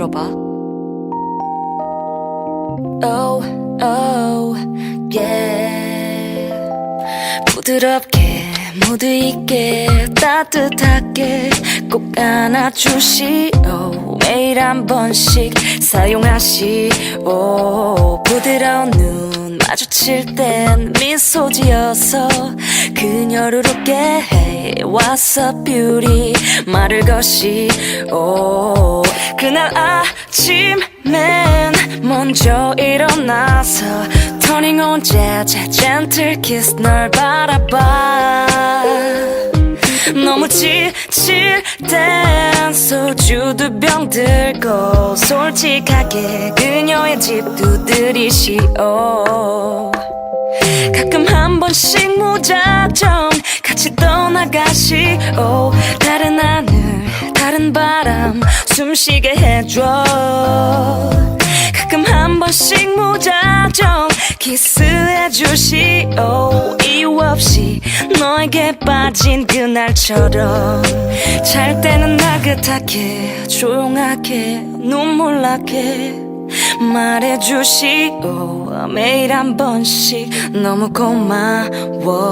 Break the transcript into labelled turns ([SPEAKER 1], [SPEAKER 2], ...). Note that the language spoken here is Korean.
[SPEAKER 1] 들어봐.
[SPEAKER 2] Oh, oh, yeah. 부드럽게 무드 있게 따뜻하게 꼭 안아주시오. 매일 한 번씩 사용하시오. 부드러운 눈 마주칠 땐 미소 지어서 그녀를 웃게 해. What's up beauty? 말을 거시오 그날 아침엔 먼저 일어나서 Turning on jazz gentle kiss 널 바라봐. 너무 지칠 땐 소주 두 병 들고 솔직하게 그녀의 집 두드리시오. 가끔 한 번씩 무작정 같이 떠나가시오. 다른 하늘 다른 바람 숨 쉬게 해줘. 가끔 한 번씩 무작정 키스해 주시오. 이유 없이 너에게 빠진 그날처럼. 잘 때는 나긋하게 조용하게 눈물 나게 말해주시오. 매일 한 번씩 너무 고마워